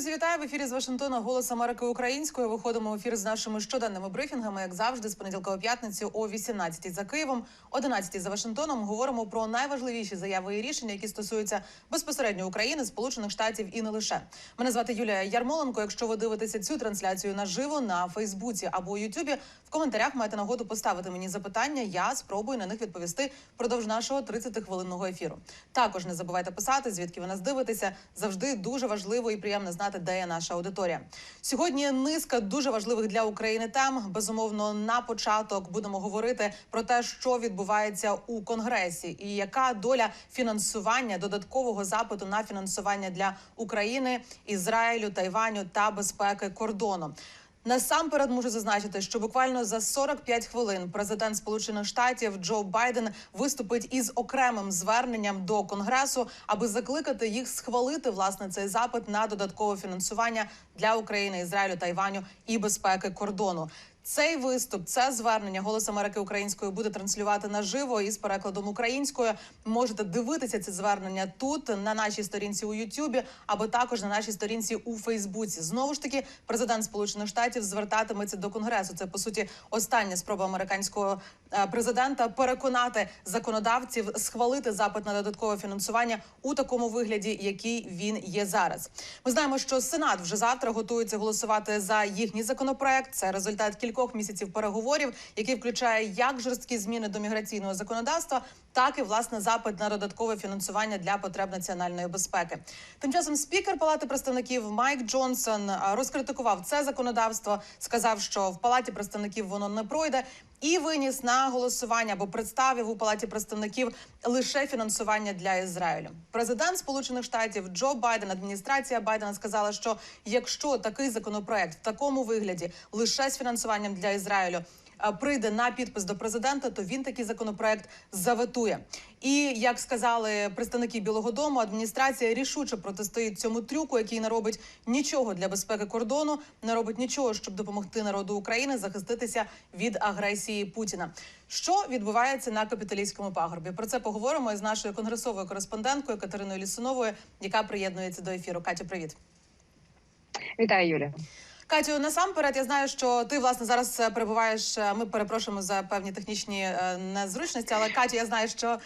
Друзі, вітаю в ефірі з Вашингтона Голос Америки українською. Виходимо в ефір з нашими щоденними брифінгами, як завжди, з понеділка по п'ятницю о 18 за Києвом, 11 за Вашингтоном. Говоримо про найважливіші заяви і рішення, які стосуються безпосередньо України, Сполучених Штатів і не лише. Мене звати Юлія Ярмоленко. Якщо ви дивитеся цю трансляцію наживо на Фейсбуці або Ютубі, в коментарях маєте нагоду поставити мені запитання. Я спробую на них відповісти впродовж нашого 30-хвилинного ефіру. Також не забувайте писати, звідки ви нас дивитеся. Завжди дуже важливо і приємно знати, де є наша аудиторія. Сьогодні низка дуже важливих для України тем. Безумовно, на початок будемо говорити про те, що відбувається у конгресі, і яка доля фінансування додаткового запиту на фінансування для України, Ізраїлю, Тайваню та безпеки кордону. Насамперед можу зазначити, що буквально за 45 хвилин президент Сполучених Штатів Джо Байден виступить із окремим зверненням до конгресу, аби закликати їх схвалити власне цей запит на додаткове фінансування для України, Ізраїлю, Тайваню і безпеки кордону. Цей виступ, це звернення Голос Америки українською буде транслювати наживо із перекладом українською. Можете дивитися це звернення тут на нашій сторінці у Ютубі, або також на нашій сторінці у Фейсбуці. Знову ж таки, президент Сполучених Штатів звертатиметься до конгресу. Це по суті остання спроба американського е, президента переконати законодавців схвалити запит на додаткове фінансування у такому вигляді, який він є зараз. Ми знаємо, що Сенат вже завтра готується голосувати за їхній законопроект. Це результат кількох місяців переговорів, який включає як жорсткі зміни до міграційного законодавства, так і власне запит на додаткове фінансування для потреб національної безпеки. Тим часом спікер Палати представників Майк Джонсон розкритикував це законодавство, сказав, що в палаті представників воно не пройде. І виніс на голосування або представив у палаті представників лише фінансування для Ізраїлю. Президент Сполучених Штатів Джо Байден, адміністрація Байдена сказала, що якщо такий законопроект в такому вигляді лише з фінансуванням для Ізраїлю прийде на підпис до президента, то він такий законопроект заветує. І як сказали представники Білого Дому, адміністрація рішуче протистоїть цьому трюку, який не робить нічого для безпеки кордону, не робить нічого, щоб допомогти народу України захиститися від агресії Путіна. Що відбувається на капіталійському пагорбі? Про це поговоримо із нашою конгресовою кореспонденткою Катериною Лісуновою, яка приєднується до ефіру. Катя, привіт. Вітаю, Юля. Катю, насамперед, я знаю, що ти власне зараз е, перебуваєш. е, Ми перепрошуємо за певні технічні е, незручності, але Катю, я знаю, що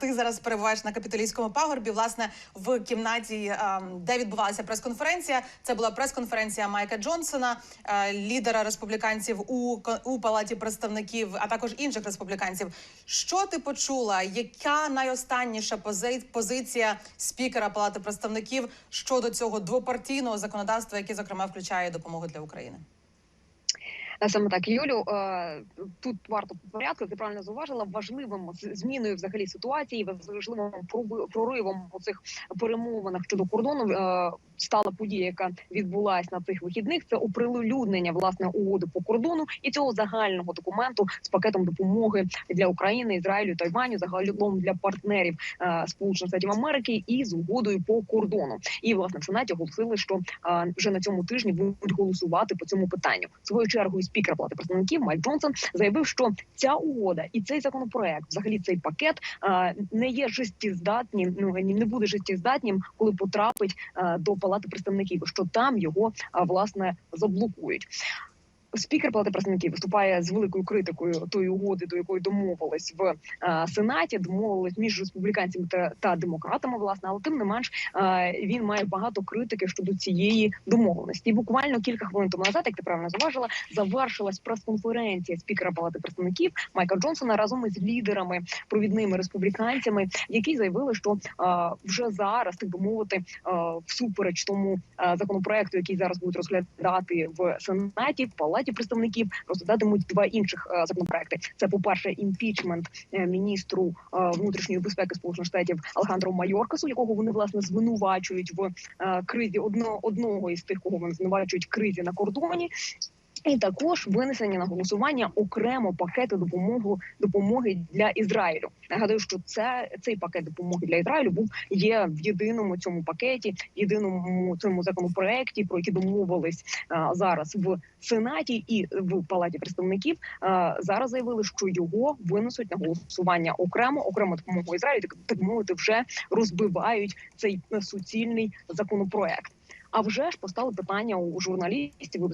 ти зараз перебуваєш на капіталійському пагорбі, власне, в кімнаті, де відбувалася прес-конференція. Це була прес-конференція Майка Джонсона, лідера республіканців у у палаті представників, а також інших республіканців. Що ти почула? Яка найостанніша пози- позиція спікера палати представників щодо цього двопартійного законодавства, яке зокрема включає допомогу для України? Саме так, Юлю, е, тут варто порядку, ти правильно зауважила, важливим зміною взагалі ситуації, важливим проривом у цих перемовинах щодо кордону е, стала подія, яка відбулася на цих вихідних. Це оприлюднення власне угоди по кордону і цього загального документу з пакетом допомоги для України, Ізраїлю, Тайваню, загалом для партнерів е, Сполучених Штатів Америки і з угодою по кордону. І власне в сенаті оголосили, що е, вже на цьому тижні будуть голосувати по цьому питанню. Свою чергу спікер Палати представників Майк Джонсон заявив, що ця угода і цей законопроект, взагалі цей пакет, е, не є життєздатнім. Ну не буде життєздатнім, коли потрапить е, до Палати представників, що там його власне заблокують. Спікер Палати представників виступає з великою критикою тої угоди, до якої домовились в е, сенаті. Домовились між республіканцями та, та демократами, власне, але тим не менш е, він має багато критики щодо цієї домовленості. І буквально кілька хвилин тому назад, як ти правильно заважила, завершилась прес-конференція спікера Палати представників Майка Джонсона разом із лідерами провідними республіканцями, які заявили, що е, вже зараз так би мовити, всупереч тому законопроекту, який зараз будуть розглядати в сенаті, в палаті представників розглядатимуть два інших е, законопроекти. Це по перше, імпічмент е, міністру е, внутрішньої безпеки Сполучених Штатів Алехандро Майоркасу, якого вони власне звинувачують в кризі одного одного із тих, кого вони звинувачують кризі на кордоні. І також винесення на голосування окремо пакету допомоги допомоги для Ізраїлю. Нагадую, що це цей пакет допомоги для Ізраїлю був є в єдиному цьому пакеті, єдиному цьому законопроекті, про який домовились а, зараз в сенаті і в палаті представників. А, зараз заявили, що його винесуть на голосування окремо, окремо допомогу Ізраїлю. Так, так мовити, вже розбивають цей суцільний законопроект. А вже ж постали питання у журналістів і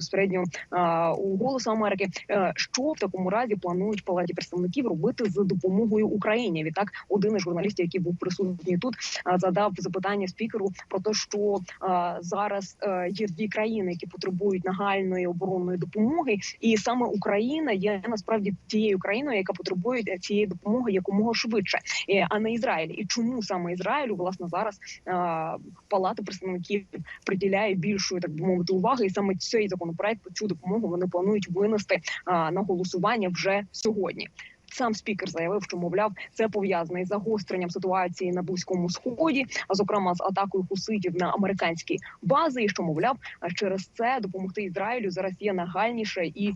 у голосу Америки, е, що в такому разі планують палаті представників робити з допомогою Україні. Відтак, один із журналістів, який був присутній тут, задав запитання спікеру про те, що зараз е, є дві країни, які потребують нагальної оборонної допомоги, і саме Україна є насправді тією країною, яка потребує цієї допомоги якомога швидше, е, а не Ізраїль. І чому саме Ізраїлю власне зараз а, палата представників приділяє більшої, так би мовити, уваги, і саме цей законопроект цю допомогу вони планують винести а, на голосування вже сьогодні. Сам спікер заявив, що мовляв, це пов'язане із загостренням ситуації на близькому сході, а зокрема з атакою хуситів на американські бази. І що мовляв, через це допомогти Ізраїлю зараз є нагальніше і е,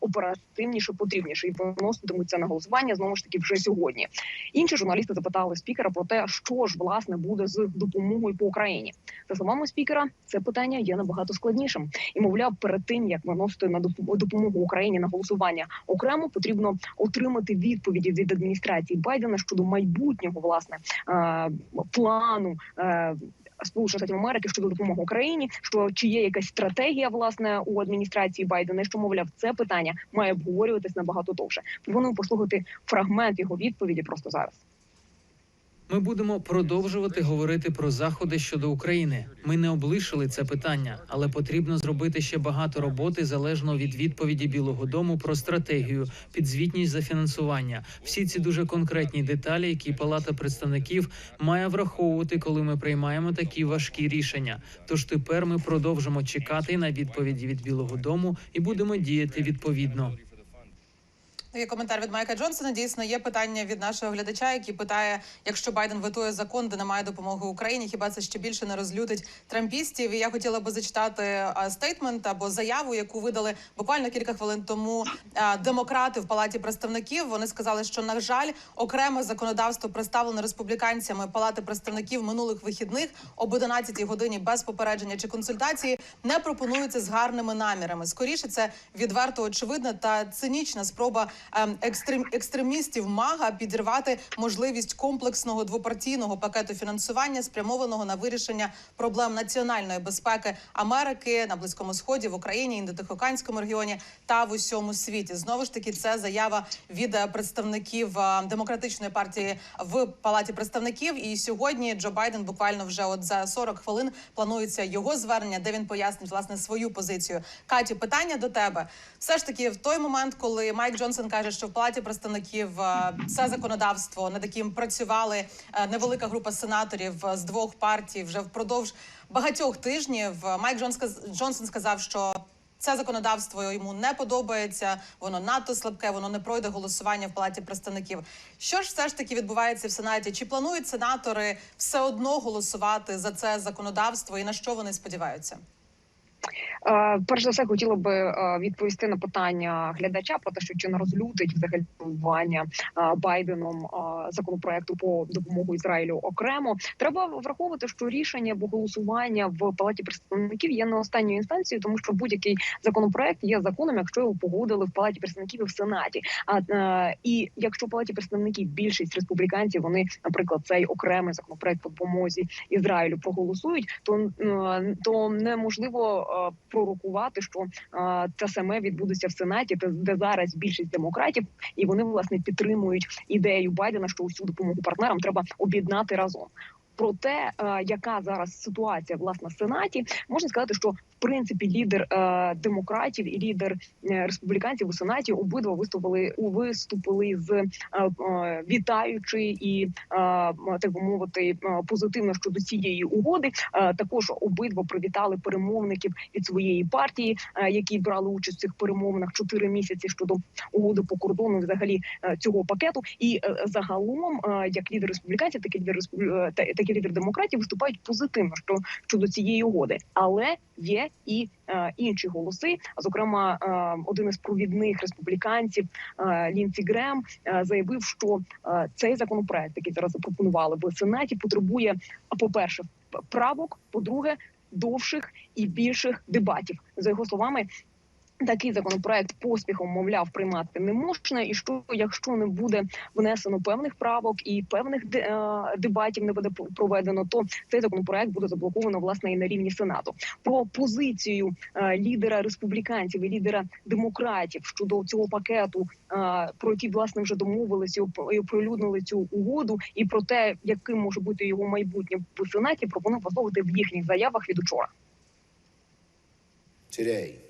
оперативніше потрібніше. І виноситимуться на голосування знову ж таки вже сьогодні. Інші журналісти запитали спікера про те, що ж власне буде з допомогою по Україні. За словами спікера, це питання є набагато складнішим. І мовляв, перед тим як виносити на допом- допомогу Україні на голосування окремо, потрібно отримати відповіді від адміністрації Байдена щодо майбутнього власне е, плану. Е, Сполучених Штатів Америки щодо допомоги Україні, що чи є якась стратегія власне у адміністрації Байдена, що мовляв, це питання має обговорюватись набагато довше. Пропоную послухати фрагмент його відповіді просто зараз. Ми будемо продовжувати говорити про заходи щодо України. Ми не облишили це питання, але потрібно зробити ще багато роботи залежно від відповіді Білого Дому про стратегію, підзвітність за фінансування. Всі ці дуже конкретні деталі, які Палата представників має враховувати, коли ми приймаємо такі важкі рішення. Тож тепер ми продовжимо чекати на відповіді від Білого Дому і будемо діяти відповідно. Є коментар від Майка Джонсона. Дійсно, є питання від нашого глядача, який питає: якщо Байден ветує закон, де немає допомоги Україні, хіба це ще більше не розлютить трампістів? І я хотіла би зачитати стейтмент або заяву, яку видали буквально кілька хвилин тому демократи в палаті представників. Вони сказали, що на жаль, окреме законодавство представлене республіканцями палати представників минулих вихідних об 11 годині без попередження чи консультації не пропонується з гарними намірами. Скоріше це відверто очевидна та цинічна спроба екстрем, екстремістів мага підірвати можливість комплексного двопартійного пакету фінансування, спрямованого на вирішення проблем національної безпеки Америки на близькому сході в Україні, індотихоокеанському регіоні та в усьому світі. Знову ж таки, це заява від е, представників е, демократичної партії в палаті представників. І сьогодні Джо Байден буквально вже от за 40 хвилин планується його звернення, де він пояснить власне свою позицію. Катю, питання до тебе. Все ж таки, в той момент, коли Майк Джонсон каже, що в палаті представників е, це законодавство, над яким працювали е, невелика група сенаторів з двох партій вже впродовж багатьох тижнів. Майк Джонс- Джонсон сказав, що це законодавство йому не подобається, воно надто слабке, воно не пройде голосування в палаті представників. Що ж все ж таки відбувається в сенаті? Чи планують сенатори все одно голосувати за це законодавство, і на що вони сподіваються? Е, Перш за все, хотіла би е, відповісти на питання глядача про те, що чи не розлютить взагалі голосування е, Байденом законопроекту по допомогу Ізраїлю окремо. Треба враховувати, що рішення або голосування в палаті представників є не останньою інстанцією, тому що будь-який законопроект є законом, якщо його погодили в палаті представників і в сенаті. А і якщо в палаті представників більшість республіканців, вони, наприклад, цей окремий законопроект по допомозі Ізраїлю проголосують, то, то неможливо пророкувати, що е, це саме відбудеться в сенаті, де зараз більшість демократів, і вони власне підтримують ідею Байдена, що усю допомогу партнерам треба об'єднати разом. Про те, е, яка зараз ситуація власне в сенаті, можна сказати, що в принципі лідер е, демократів і лідер е, республіканців у сенаті обидва виступили виступили з вітаючи і так би мовити позитивно щодо цієї угоди. Також обидва привітали перемовників від своєї партії, які брали участь в цих перемовинах чотири місяці щодо угоди по кордону, взагалі цього пакету. І загалом, як лідер республіканців, так і лідер так і лідер демократів виступають позитивно що щодо цієї угоди, але є і е, інші голоси. Зокрема, е, один із провідних республіканців е, Лінсі Грем е, заявив, що е, цей законопроект, який зараз запропонували в сенаті, потребує, по перше, правок, по-друге, довших і більших дебатів. За його словами, Такий законопроект поспіхом, мовляв, приймати не можна, і що якщо не буде внесено певних правок і певних е, дебатів не буде проведено, то цей законопроект буде заблоковано власне і на рівні сенату. Про позицію е, лідера республіканців і лідера демократів щодо цього пакету, е, про який власне вже домовилися і оприлюднили цю угоду, і про те, яким може бути його майбутнє в сенаті, пропоную послухати в їхніх заявах від учора. Today,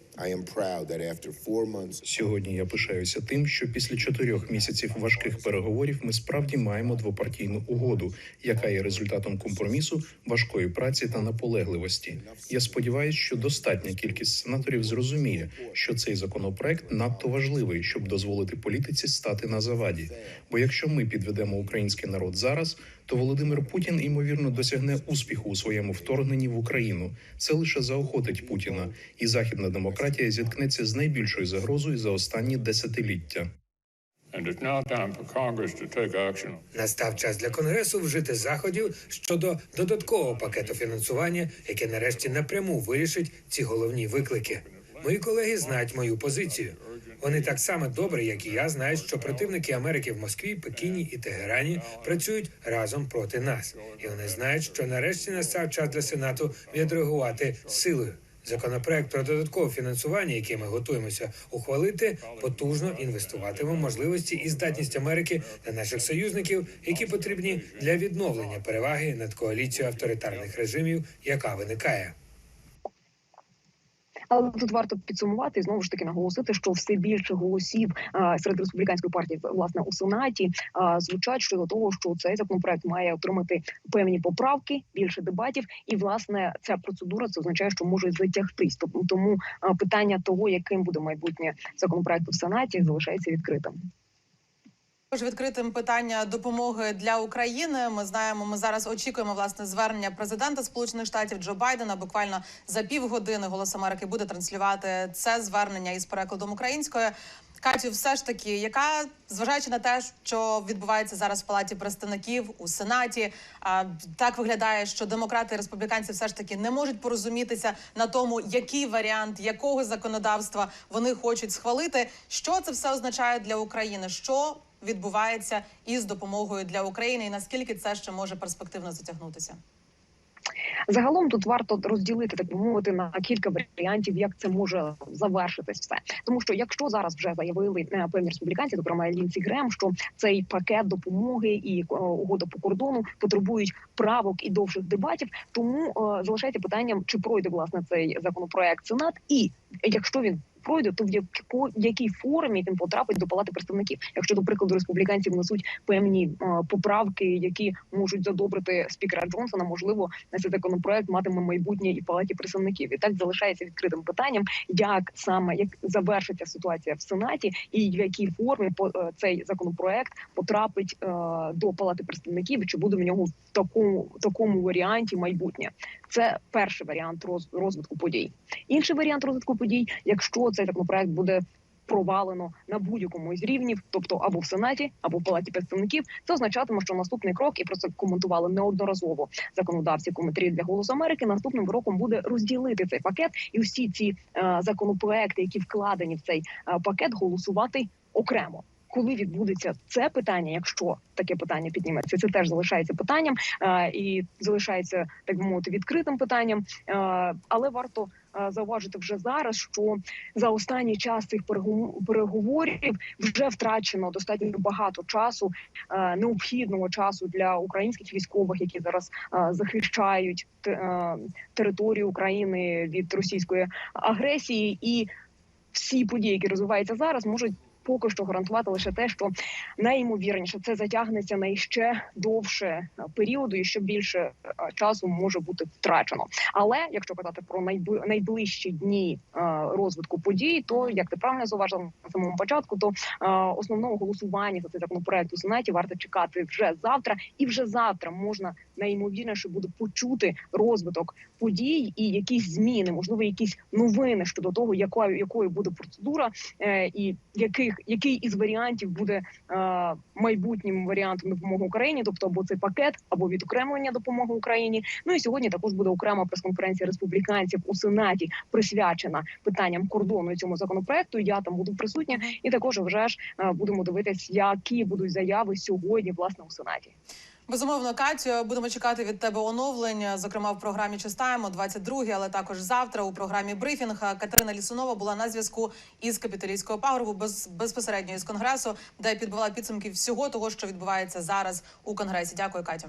Сьогодні я пишаюся тим, що після чотирьох місяців важких переговорів ми справді маємо двопартійну угоду, яка є результатом компромісу, важкої праці та наполегливості. Я сподіваюся, що достатня кількість сенаторів зрозуміє, що цей законопроект надто важливий, щоб дозволити політиці стати на заваді. Бо якщо ми підведемо український народ зараз, то Володимир Путін ймовірно досягне успіху у своєму вторгненні в Україну. Це лише заохотить Путіна, і західна демократія зіткнеться з найбільшою загрозою за останні десятиліття. Настав час для конгресу вжити заходів щодо додаткового пакету фінансування, яке нарешті напряму вирішить ці головні виклики. Мої колеги знають мою позицію. Вони так само добре, як і я, знають, що противники Америки в Москві, Пекіні і Тегерані працюють разом проти нас, і вони знають, що нарешті настав час для Сенату відреагувати силою. Законопроект про додаткове фінансування, який ми готуємося ухвалити, потужно інвестуватиме в можливості і здатність Америки та наших союзників, які потрібні для відновлення переваги над коаліцією авторитарних режимів, яка виникає. Але тут варто підсумувати і знову ж таки наголосити, що все більше голосів серед республіканської партії власне у сенаті звучать щодо того, що цей законопроект має отримати певні поправки, більше дебатів, і власне ця процедура це означає, що може затягтись. Тому питання того, яким буде майбутнє законопроект в сенаті, залишається відкритим. Також відкритим питання допомоги для України. Ми знаємо, ми зараз очікуємо власне звернення президента Сполучених Штатів Джо Байдена. Буквально за півгодини голос Америки буде транслювати це звернення із перекладом українською. Катю, все ж таки, яка зважаючи на те, що відбувається зараз в палаті представників у сенаті, а, так виглядає, що демократи і республіканці все ж таки не можуть порозумітися на тому, який варіант якого законодавства вони хочуть схвалити. Що це все означає для України? Що відбувається із допомогою для України, і наскільки це ще може перспективно затягнутися? Загалом тут варто розділити так мовити на кілька варіантів, як це може завершитись все. Тому що якщо зараз вже заявили е, певні республіканці, зокрема Лінсі Грем, що цей пакет допомоги і е, угода по кордону потребують правок і довших дебатів, тому е, залишається питанням, чи пройде власне цей законопроект Сенат, і якщо він пройде, то в яко- якій формі він потрапить до палати представників. Якщо до прикладу республіканці внесуть певні е, поправки, які можуть задобрити спікера Джонсона, можливо, на цей законопроект матиме майбутнє і в палаті представників. І так залишається відкритим питанням, як саме як завершиться ситуація в сенаті, і в якій формі по е, цей законопроект потрапить е, до палати представників, чи буде в нього в такому такому варіанті майбутнє. Це перший варіант роз, розвитку подій. Інший варіант розвитку подій, якщо цей законопроект буде провалено на будь-якому із рівнів, тобто або в сенаті, або в палаті представників, це означатиме, що наступний крок, і про це коментували неодноразово законодавці коментарі для голосу Америки. Наступним кроком буде розділити цей пакет і всі ці е, законопроекти, які вкладені в цей е, пакет, голосувати окремо. Коли відбудеться це питання, якщо таке питання підніметься, це теж залишається питанням е, і залишається так мовити відкритим питанням. Е, але варто е, зауважити вже зараз, що за останній час цих переговорів вже втрачено достатньо багато часу, необхідного часу для українських військових, які зараз захищають те- територію України від російської агресії, і всі події, які розвиваються зараз, можуть. Поки що гарантувати лише те, що найімовірніше це затягнеться на іще довше періоду, і ще більше е, часу може бути втрачено. Але якщо казати про найбли- найближчі дні е, розвитку подій, то як ти правильно зауважив на самому початку, то е, основного голосування за цей законопроект у сенаті варто чекати вже завтра, і вже завтра можна найімовірніше буде почути розвиток подій і якісь зміни, можливо, якісь новини щодо того, якою якою буде процедура, і яких який із варіантів буде е, майбутнім варіантом допомоги Україні, тобто або цей пакет, або відокремлення допомоги Україні. Ну і сьогодні також буде окрема прес-конференція республіканців у сенаті, присвячена питанням кордону цьому законопроекту. Я там буду присутня, і також вже ж е, будемо дивитися, які будуть заяви сьогодні, власне, у сенаті. Безумовно, Катю, будемо чекати від тебе оновлень, зокрема в програмі Чистаємо 22 але також завтра у програмі брифінг. Катерина Лісунова була на зв'язку із Капітолійського пагорбу без безпосередньо із конгресу, де підбивала підсумки всього того, що відбувається зараз у конгресі. Дякую, Катю.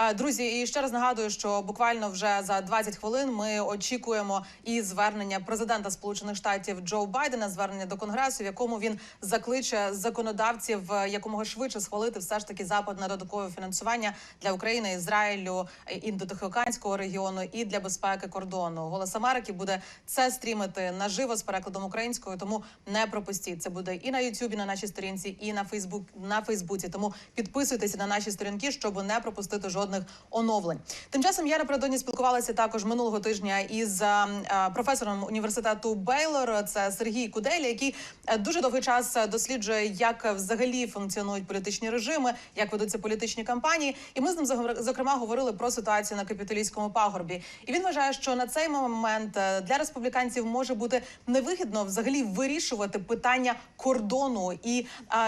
Е, Друзі, і ще раз нагадую, що буквально вже за 20 хвилин ми очікуємо і звернення президента Сполучених Штатів Джо Байдена, звернення до конгресу, в якому він закличе законодавців е, якомога швидше схвалити все ж таки запит на додаткове фінансування для України, Ізраїлю, е, індотихоокеанського регіону і для безпеки кордону. Голос Америки буде це стрімити наживо з перекладом українською. Тому не пропустіть. Це буде і на Ютубі, на нашій сторінці, і на Фейсбук на Фейсбуці. Тому підписуйтеся на наші сторінки, щоб не пропустити жодних оновлень. Тим часом я напередодні спілкувалася також минулого тижня із е, е, професором університету Бейлор. Це Сергій Куделя, який е, дуже довгий час досліджує, як взагалі функціонують політичні режими, як ведуться політичні кампанії. І ми з ним зокрема говорили про ситуацію на капітолійському пагорбі. І він вважає, що на цей момент для республіканців може бути невигідно взагалі вирішувати питання кордону. І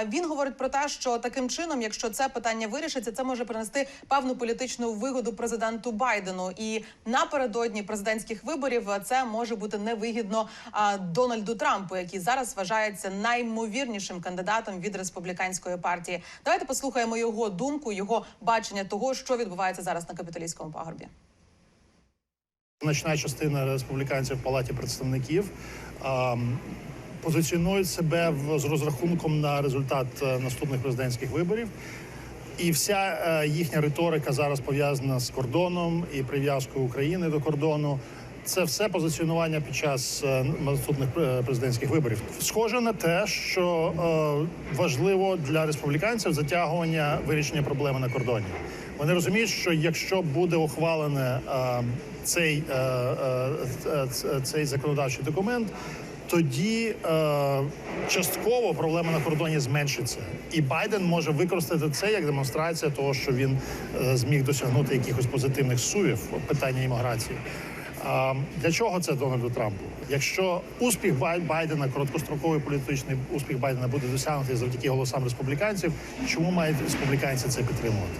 він говорить про те, що таким чином, якщо це питання вирішиться, це може принести певну політичну вигоду президенту Байдену. І напередодні президентських виборів це може бути невигідно Дональду Трампу, який зараз вважається наймовірнішим кандидатом від республіканської партії. Давайте послухаємо його думку, його бачення того, що відбувається зараз на капітолійському пагорбі. Значна частина республіканців в палаті представників позиціонують себе з розрахунком на результат е, наступних президентських виборів. І вся е, їхня риторика зараз пов'язана з кордоном і прив'язкою України до кордону. Це все позиціонування під час е, наступних е, президентських виборів. Схоже на те, що важливо для республіканців затягування вирішення проблеми на кордоні. Вони розуміють, що якщо буде ухвалене цей, цей законодавчий документ, тоді е, частково проблема на кордоні зменшиться, і Байден може використати це як демонстрація того, що він е, зміг досягнути якихось позитивних суїв в питанні імміграції. А для чого це Дональду Трампу? Якщо успіх Бай- Байдена, короткостроковий політичний успіх Байдена буде досягнутий завдяки голосам республіканців, чому мають республіканці це підтримувати?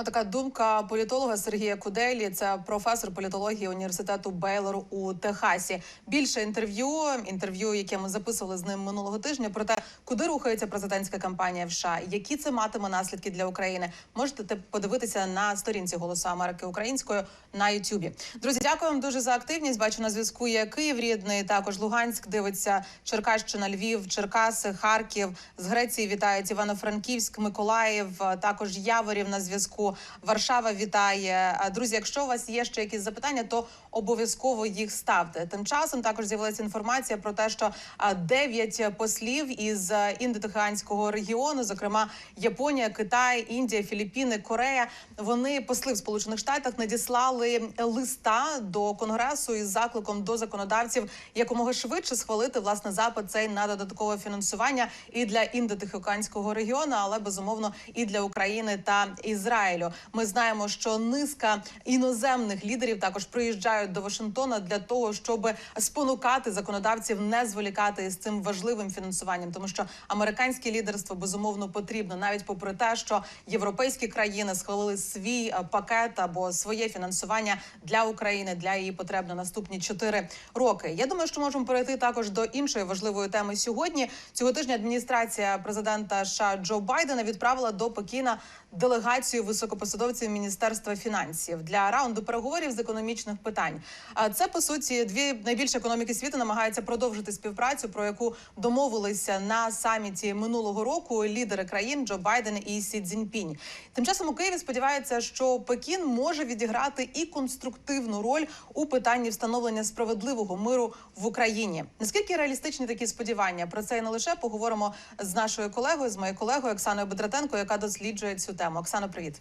Отака думка політолога Сергія Куделі, це професор політології університету Бейлор у Техасі. Більше інтерв'ю, інтерв'ю, яке ми записували з ним минулого тижня, про те, куди рухається президентська кампанія в США, які це матиме наслідки для України. Можете подивитися на сторінці Голосу Америки українською на Ютубі. Друзі, дякую вам дуже за активність. Бачу на зв'язку є Київ рідний, також Луганськ дивиться Черкащина, Львів, Черкаси, Харків. З Греції вітають Івано-Франківськ, Миколаїв, також Яворів на зв'язку. Варшава вітає. Друзі, якщо у вас є ще якісь запитання, то обов'язково їх ставте. Тим часом також з'явилася інформація про те, що а, дев'ять послів із а, індотихоанського регіону, зокрема Японія, Китай, Індія, Філіппіни, Корея, вони посли в Сполучених Штатах надіслали листа до конгресу із закликом до законодавців якомога швидше схвалити власне запит цей на додаткове фінансування і для індотихоокеанського регіону, але безумовно і для України та Ізраїлю. Ми знаємо, що низка іноземних лідерів також приїжджають до Вашингтона для того, щоб спонукати законодавців не зволікати із цим важливим фінансуванням, тому що американське лідерство безумовно потрібно, навіть попри те, що європейські країни схвалили свій е, пакет або своє фінансування для України для її потреб на наступні чотири роки. Я думаю, що можемо перейти також до іншої важливої теми сьогодні. Цього тижня адміністрація президента США Джо Байдена відправила до Пекіна делегацію високопосадовців міністерства фінансів для раунду переговорів з економічних питань. А це по суті дві найбільші економіки світу намагаються продовжити співпрацю, про яку домовилися на саміті минулого року лідери країн Джо Байден і Сі Цзіньпінь. Тим часом у Києві сподіваються, що Пекін може відіграти і конструктивну роль у питанні встановлення справедливого миру в Україні. Наскільки реалістичні такі сподівання? Про це і не лише поговоримо з нашою колегою, з моєю колегою Оксаною Бедратенко, яка досліджує цю тему. Оксано, привіт.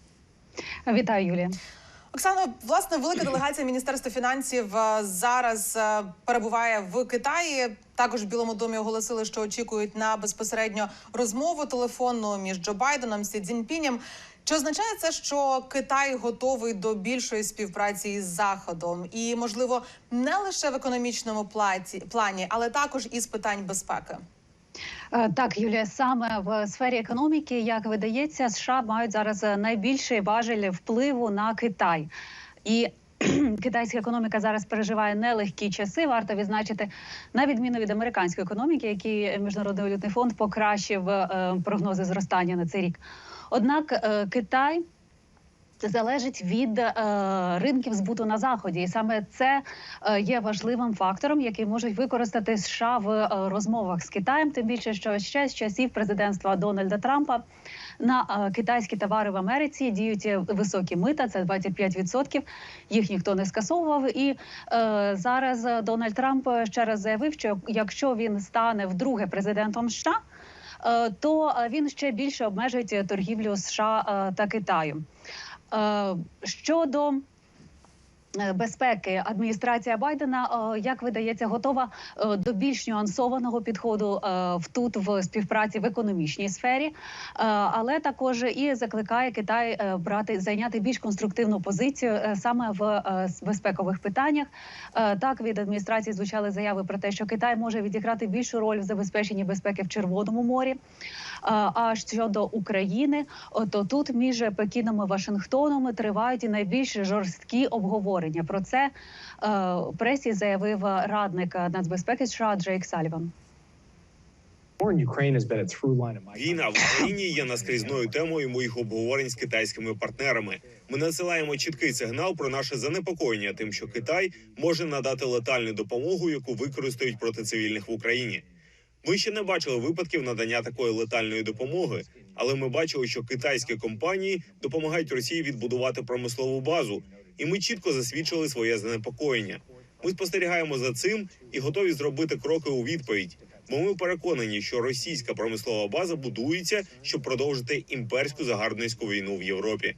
Вітаю, Юлія. Оксано, власне, велика делегація Міністерства фінансів е, зараз е, перебуває в Китаї. Також в Білому домі оголосили, що очікують на безпосередньо розмову телефонну між Джо Байденом Сі Цзіньпінем. Чи означає це, що Китай готовий до більшої співпраці із Заходом, і можливо не лише в економічному плані, але також і з питань безпеки? Е, Так, Юлія, саме в сфері економіки, як видається, США мають зараз е, найбільший важель впливу на Китай. І китайська економіка зараз переживає нелегкі часи. Варто відзначити на відміну від американської економіки, які міжнародний валютний фонд покращив е, прогнози зростання на цей рік. Однак Китай. Залежить від е, ринків збуту на заході, і саме це е, є важливим фактором, який можуть використати США в е, розмовах з Китаєм. Тим більше, що ще з часів президентства Дональда Трампа на е, китайські товари в Америці діють е, високі мита, це 25%, Їх ніхто не скасовував. І е, зараз Дональд Трамп ще раз заявив, що якщо він стане вдруге президентом США. е, То він ще більше обмежить торгівлю США та Китаю. Е, Щодо е, безпеки, адміністрація Байдена, е, як видається, готова до більш нюансованого підходу в тут в співпраці в економічній сфері, але також і закликає Китай брати зайняти більш конструктивну позицію саме в безпекових питаннях. Так від адміністрації звучали заяви про те, що Китай може відіграти більшу роль в забезпеченні безпеки в Червоному морі. А щодо України, то тут між Пекіном і Вашингтоном тривають найбільш жорсткі обговорення. Про це е, пресі заявив радник нацбезпеки США Джейк Саліван. Війна в Україні є наскрізною темою моїх обговорень з китайськими партнерами. Ми надсилаємо чіткий сигнал про наше занепокоєння тим, що Китай може надати летальну допомогу, яку використають проти цивільних в Україні. Ми ще не бачили випадків надання такої летальної допомоги, але ми бачили, що китайські компанії допомагають Росії відбудувати промислову базу, і ми чітко засвідчили своє занепокоєння. Ми спостерігаємо за цим і готові зробити кроки у відповідь. Бо ми переконані, що російська промислова база будується, щоб продовжити імперську загарбницьку війну в Європі.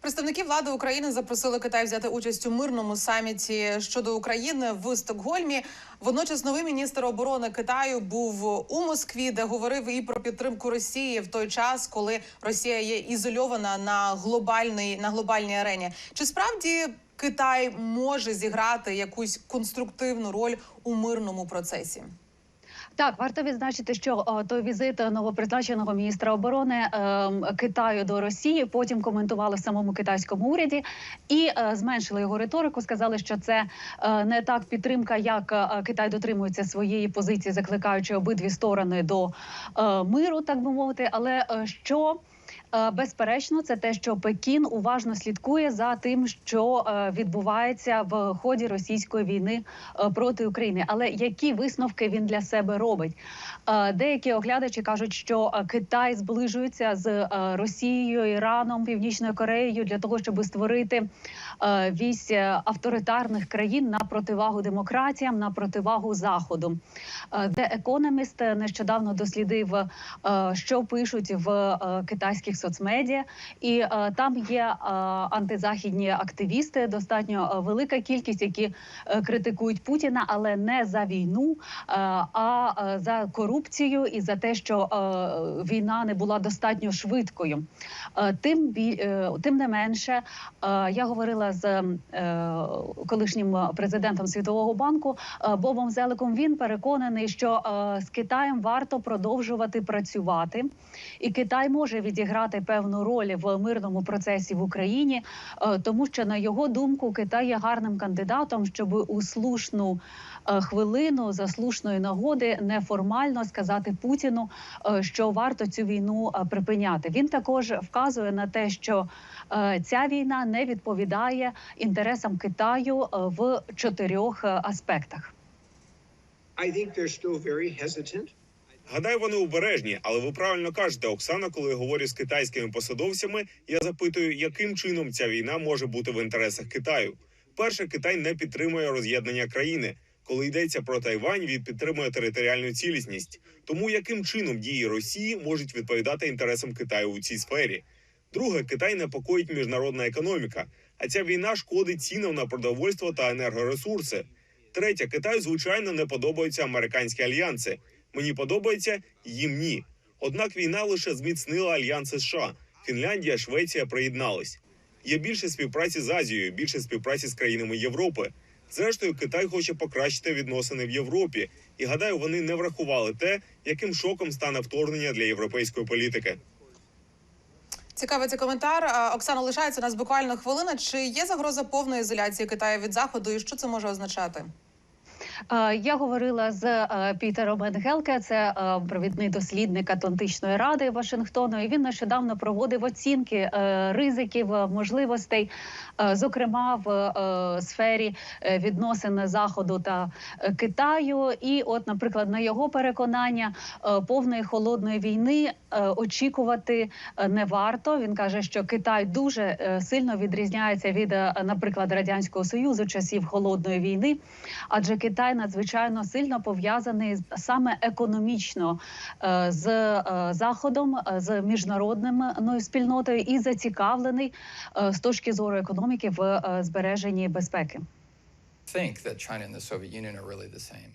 Представники влади України запросили Китай взяти участь у мирному саміті щодо України в Стокгольмі. Водночас новий міністр оборони Китаю був у Москві, де говорив і про підтримку Росії в той час, коли Росія є ізольована на глобальній на глобальній арені. Чи справді Китай може зіграти якусь конструктивну роль у мирному процесі? Так, варто відзначити, що той візит новопризначеного міністра оборони ем, Китаю до Росії потім коментували в самому китайському уряді і е, зменшили його риторику. Сказали, що це е, не так підтримка, як е, Китай дотримується своєї позиції, закликаючи обидві сторони до миру, так би мовити. Але що Безперечно, це те, що Пекін уважно слідкує за тим, що е, відбувається в ході російської війни е, проти України. Але які висновки він для себе робить? Е, Деякі оглядачі кажуть, що е, Китай зближується з е, Росією, Іраном, Північною Кореєю для того, щоб створити е, вісь е, авторитарних країн на противагу демократіям, на противагу заходу. Е, The Economist нещодавно дослідив, е, що пишуть в е, китайських соцмедіа, і е, там є е, антизахідні активісти. Достатньо е, велика кількість, які е, критикують Путіна, але не за війну, е, а е, за корупцію і за те, що е, війна не була достатньо швидкою. Е, Тим е, тим не менше, е, я говорила з е, колишнім президентом Світового банку е, Бобом Зеликом. Він переконаний, що е, з Китаєм варто продовжувати працювати, і Китай може відіграти певну роль в мирному процесі в Україні, е, тому що на його думку Китай є гарним кандидатом, щоб у слушну е, хвилину за слушної нагоди неформально сказати Путіну, е, що варто цю війну припиняти. Він також вказує на те, що ця війна не відповідає інтересам Китаю в чотирьох аспектах. I think they're still very hesitant. Гадаю, вони обережні, але ви правильно кажете, Оксана, коли я говорю з китайськими посадовцями, я запитую, яким чином ця війна може бути в інтересах Китаю. Перше, Китай не підтримує роз'єднання країни. Коли йдеться про Тайвань, він підтримує територіальну цілісність. Тому яким чином дії Росії можуть відповідати інтересам Китаю у цій сфері? Друге, Китай непокоїть міжнародна економіка, а ця війна шкодить цінам на продовольство та енергоресурси. Третє, Китаю звичайно не подобаються американські альянси. Мені подобається, їм ні. Однак війна лише зміцнила альянси США. Фінляндія, Швеція приєднались. Є більше співпраці з Азією, більше співпраці з країнами Європи. Зрештою, Китай хоче покращити відносини в Європі, і гадаю, вони не врахували те, яким шоком стане вторгнення для європейської політики. Цікавий цей коментар. Оксана, лишається у нас буквально хвилина. Чи є загроза повної ізоляції Китаю від заходу, і що це може означати? Е, Я говорила з е, Пітером Енгелке, це е, провідний дослідник Атлантичної ради Вашингтону. І він нещодавно проводив оцінки ризиків, можливостей, зокрема в сфері відносин Заходу та Китаю. І, от, наприклад, на його переконання, повної холодної війни очікувати не варто. Він каже, що Китай дуже сильно відрізняється від, наприклад, радянського союзу часів холодної війни, адже Китай надзвичайно сильно пов'язаний саме економічно е, з е, заходом, е, з міжнародною спільнотою і зацікавлений з точки зору економіки в збереженні безпеки. think that China and the Soviet Union are really the same.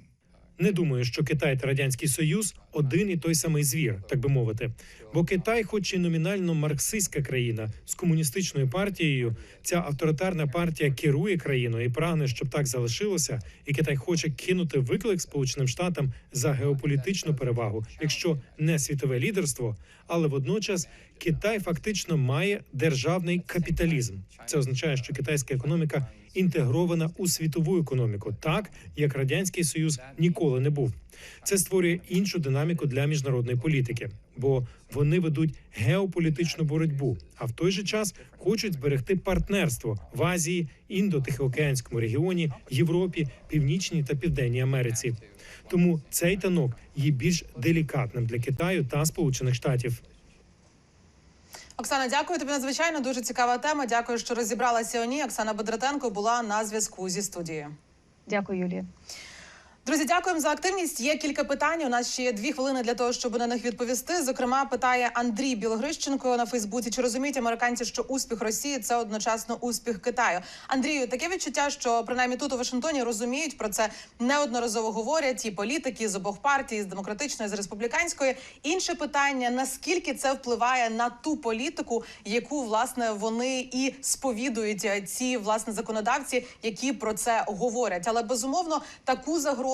Не думаю, що Китай та радянський союз один і той самий звір, так би мовити. Бо Китай, хоч і номінально марксистська країна з комуністичною партією, ця авторитарна партія керує країною і прагне, щоб так залишилося. І Китай хоче кинути виклик Сполученим Штатам за геополітичну перевагу, якщо не світове лідерство, але водночас Китай фактично має державний капіталізм. Це означає, що китайська економіка інтегрована у світову економіку, так як радянський союз ніколи не був. Це створює іншу динаміку для міжнародної політики, бо вони ведуть геополітичну боротьбу, а в той же час хочуть зберегти партнерство в Азії, індо-тихоокеанському регіоні, Європі, Північній та Південній Америці. Тому цей танок є більш делікатним для Китаю та Сполучених Штатів. Оксана, дякую тобі надзвичайно. Дуже цікава тема. Дякую, що розібралася у ній. Оксана Бедратенко була на зв'язку зі студією. Дякую, Юлія. Друзі, дякуємо за активність. Є кілька питань. У нас ще є дві хвилини для того, щоб на них відповісти. Зокрема, питає Андрій Білогрищенко на Фейсбуці: чи розуміють американці, що успіх Росії це одночасно успіх Китаю? Андрію, таке відчуття, що принаймні тут у Вашингтоні розуміють про це неодноразово говорять і політики з обох партій, з демократичної, з республіканської. Інше питання: наскільки це впливає на ту політику, яку власне вони і сповідують е, ці власне законодавці, які про це говорять. Але безумовно таку загрозу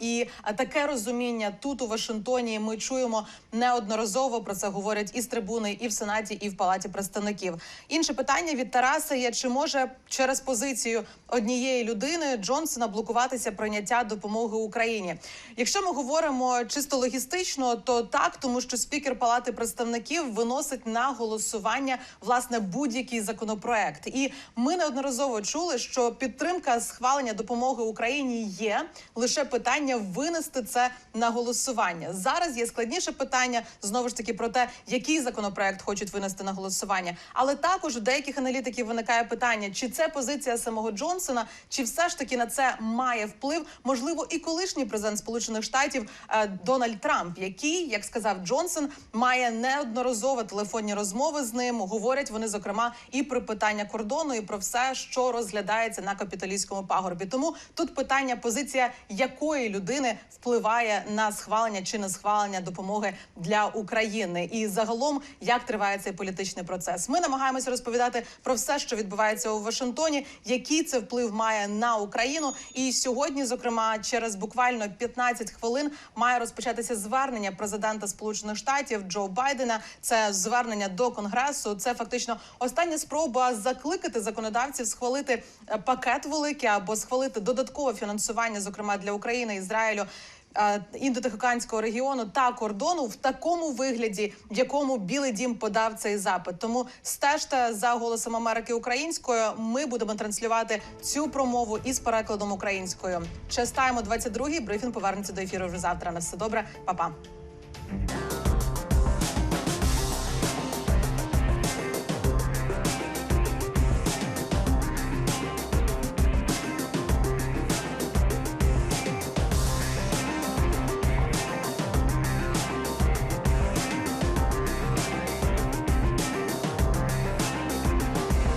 і е, таке розуміння тут у Вашингтоні ми чуємо неодноразово. Про це говорять і з трибуни, і в сенаті, і в палаті представників. Інше питання від Тараса є: чи може через позицію однієї людини Джонсона блокуватися прийняття допомоги Україні? Якщо ми говоримо чисто логістично, то так, тому що спікер палати представників виносить на голосування власне будь-який законопроект, і ми неодноразово чули, що підтримка схвалення допомоги Україні є лише питання винести це на голосування. Зараз є складніше питання знову ж таки про те, який законопроект хочуть винести на голосування. Але також у деяких аналітиків виникає питання, чи це позиція самого Джонсона, чи все ж таки на це має вплив, можливо, і колишній президент Сполучених Штатів е, Дональд Трамп, який, як сказав Джонсон, має неодноразово телефонні розмови з ним. Говорять вони зокрема і про питання кордону, і про все, що розглядається на капіталістському пагорбі. Тому тут питання позиція якої людини впливає на схвалення чи не схвалення допомоги для України, і загалом як триває цей політичний процес. Ми намагаємося розповідати про все, що відбувається у Вашингтоні, який це вплив має на Україну. І сьогодні, зокрема, через буквально 15 хвилин має розпочатися звернення президента Сполучених Штатів Джо Байдена. Це звернення до конгресу. Це фактично остання спроба закликати законодавців схвалити е, пакет великий або схвалити додаткове фінансування, зокрема для України, Ізраїлю. індотихоканського регіону та кордону в такому вигляді, в якому Білий Дім подав цей запит. Тому стежте за голосом Америки українською. Ми будемо транслювати цю промову із перекладом українською. Частаємо 22-й. Брифінг повернеться до ефіру вже завтра. На все добре, Па-па.